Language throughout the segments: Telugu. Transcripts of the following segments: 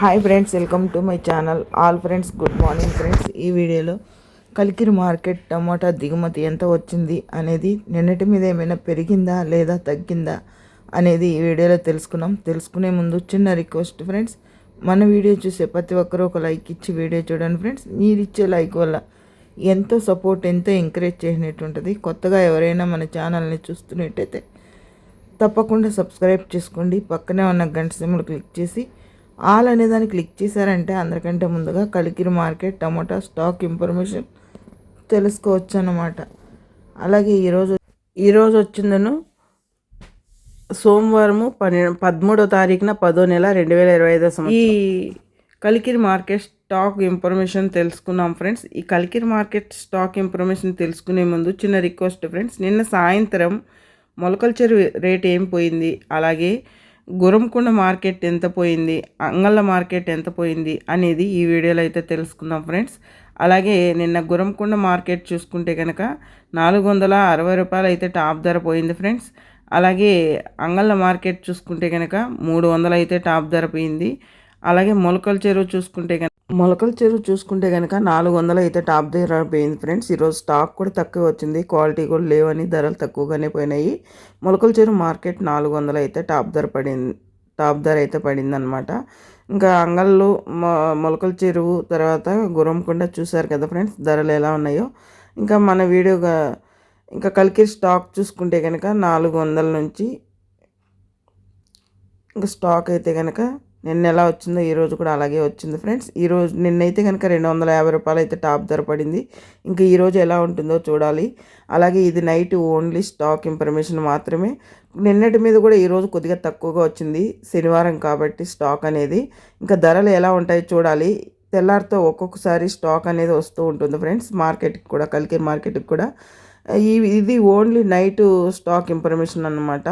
Hi friends welcome to my channel all friends good morning friends ఈ వీడియోలో కలికిరి మార్కెట్ టమాటా దిగుమతి ఎంత వచ్చింది అనేది నిన్నటి మీద ఏమైనా పెరిగిందా లేదా తగ్గిందా అనేది ఈ వీడియోలో తెలుసుకున్నాం. తెలుసుకునే ముందు చిన్న రిక్వెస్ట్ ఫ్రెండ్స్ మన వీడియో చూసే ప్రతి ఒక్కరూ ఒక లైక్ ఇచ్చి వీడియో చూడండి ఫ్రెండ్స్ మీరు ఇచ్చే లైక్ వల్ల ఎంతో సపోర్ట్ ఎంతో ఎంకరేజ్ చేసినట్టు ఉంటుంది కొత్తగా ఎవరైనా మన ఛానల్ని చూస్తున్నట్టయితే తప్పకుండా సబ్స్క్రైబ్ చేసుకోండి. పక్కనే ఉన్న గంట సింబల్ క్లిక్ చేసి ఆల్ అనే దాన్ని క్లిక్ చేశారంటే అందరికంటే ముందుగా Kalikiri market tomato stock information తెలుసుకోవచ్చు అన్నమాట అలాగే ఈరోజు ఈరోజు వచ్చిందను సోమవారము పన్నె పదమూడో తారీఖున పదో నెల రెండు వేల ఇరవై ఐదో సంవత్సరం. ఈ కలికిరి మార్కెట్ స్టాక్ ఇన్ఫర్మేషన్ తెలుసుకున్నాం ఫ్రెండ్స్. ఈ కలికిరి మార్కెట్ స్టాక్ ఇన్ఫర్మేషన్ తెలుసుకునే ముందు చిన్న రిక్వెస్ట్ ఫ్రెండ్స్. నిన్న సాయంత్రం మొలకల చెరువు రేట్ ఏం పోయింది? అలాగే గురంకొండ మార్కెట్ ఎంత పోయింది అంగళ్ళ మార్కెట్ ఎంత పోయింది అనేది ఈ వీడియోలో అయితే తెలుసుకుందాం ఫ్రెండ్స్. అలాగే నిన్న గురంకొండ మార్కెట్ చూసుకుంటే కనుక నాలుగు వందల అరవై రూపాయలు అయితే టాప్ ధర పోయింది ఫ్రెండ్స్. అలాగే అంగళ్ళ మార్కెట్ చూసుకుంటే కనుక మూడు వందలు అయితే టాప్ ధర పోయింది. అలాగే మొలకల చెరువు చూసుకుంటే కనుక మొలకల చెరువు చూసుకుంటే కనుక నాలుగు వందలు అయితే టాప్ ధర పోయింది ఫ్రెండ్స్. ఈరోజు స్టాక్ కూడా తక్కువ వచ్చింది. క్వాలిటీ కూడా లేవని ధరలు తక్కువగానే పోయినాయి. మొలకల చెరువు మార్కెట్ నాలుగు వందలు అయితే టాప్ ధర పడింది టాప్ ధర అయితే పడింది అనమాట ఇంకా అంగళ్ళు మొలకల చెరువు తర్వాత గురంకొండ చూశారు కదా ఫ్రెండ్స్ ధరలు ఎలా ఉన్నాయో. ఇంకా మన వీడియోగా ఇంకా కలికి స్టాక్ చూసుకుంటే కనుక నాలుగు వందల నుంచి ఇంకా స్టాక్ అయితే కనుక నిన్న ఎలా వచ్చిందో ఈరోజు కూడా అలాగే వచ్చింది ఫ్రెండ్స్. ఈరోజు నిన్నైతే కనుక రెండు వందల యాభై రూపాయలు అయితే టాప్ ధర పడింది. ఇంకా ఈరోజు ఎలా ఉంటుందో చూడాలి. అలాగే ఇది నైట్ ఓన్లీ స్టాక్ ఇన్ఫర్మేషన్ మాత్రమే. నిన్నటి మీద కూడా ఈరోజు కొద్దిగా తక్కువగా వచ్చింది. శనివారం కాబట్టి స్టాక్ అనేది. ఇంకా ధరలు ఎలా ఉంటాయో చూడాలి. తెల్లారితో ఒక్కొక్కసారి స్టాక్ అనేది వస్తూ ఉంటుంది ఫ్రెండ్స్. మార్కెట్కి కూడా కలికే మార్కెట్కి కూడా. ఈ ఇది ఓన్లీ నైట్ స్టాక్ ఇన్ఫర్మేషన్ అనమాట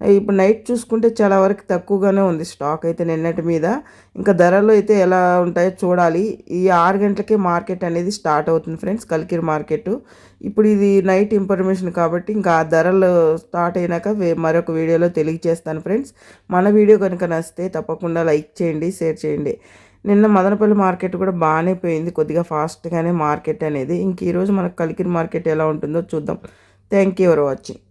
ఇప్పుడు నైట్ చూసుకుంటే చాలా వరకు తక్కువగానే ఉంది స్టాక్ అయితే నిన్నటి మీద. ఇంకా ధరలు అయితే ఎలా ఉంటాయో చూడాలి. ఈ ఆరు గంటలకే మార్కెట్ అనేది స్టార్ట్ అవుతుంది ఫ్రెండ్స్ కలికిరి మార్కెట్. ఇప్పుడు ఇది నైట్ ఇన్ఫర్మేషన్ కాబట్టి ఇంకా ఆ ధరలు స్టార్ట్ అయినాక మరొక వీడియోలో తెలియజేస్తాను ఫ్రెండ్స్. మన వీడియో కనుక నచ్చితే తప్పకుండా లైక్ చేయండి షేర్ చేయండి. నిన్న మదనపల్లి మార్కెట్ కూడా బాగానే పోయింది కొద్దిగా ఫాస్ట్గానే మార్కెట్ అనేది. ఇంక ఈరోజు మనకు కలికిరి మార్కెట్ ఎలా ఉంటుందో చూద్దాం. Thank you for watching.